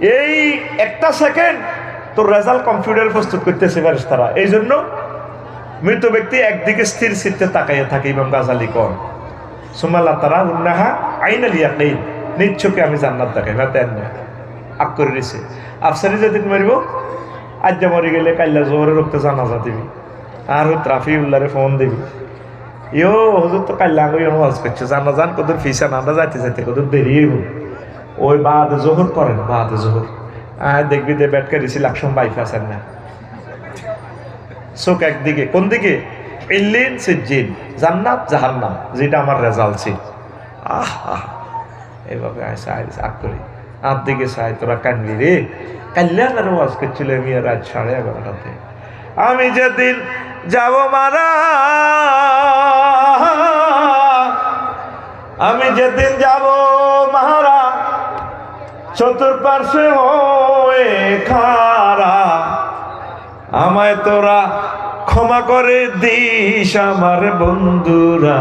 এই একটা সেকেন্ড তোর রেজাল্ট কম্পিউটার প্রস্তুত করতেছে পারিস তারা এই জন্য মৃত ব্যক্তি একদিকে স্থির চিত্তে তাকাইয়া থাকে ইমাম গাজালি কর সুমাল্লা তারা উন্নাহা আইনালি নেই নিচ্ছকে আমি জান্নাত দেখাই। না তেন না। আগ করে দিছে আফসারি যেদিন মারিব আজ যা মরি গেলে কাল্লা জোহরে রক্তে জানাজা দিবি। আর ট্রাফি উল্লারে ফোন দিবি। ইয়ো, হুজুর তো কাল্লা আগে ওয়াজ করছে জানা জান কত ফিসা নান্দা যাইতে যাইতে কত দেরি হইব। ওই বাদ জোহর করেন, বাদ জোহর। আর দেখবি যে ব্যাট করেছি লাকসম বাইফ আছেন না। চোখ একদিকে কোন দিকে ইল্লিন সিজ্জিন, জান্নাত জাহান্নাম, যেটা আমার রেজাল্ট ছিল। আহ আহ। এইভাবে আগ করি। আর দিকে চাই তোরা কানবি রে। কাল্যাণ আর ওয়াজ করছিল আমি রাত সাড়ে এগারোটাতে। আমি যেদিন যাব মারা, আমি যেদিন যাব মারা চতুর্পার্শ্বে হয়ে খারা আমায় তোরা ক্ষমা করে দিস আমার বন্ধুরা।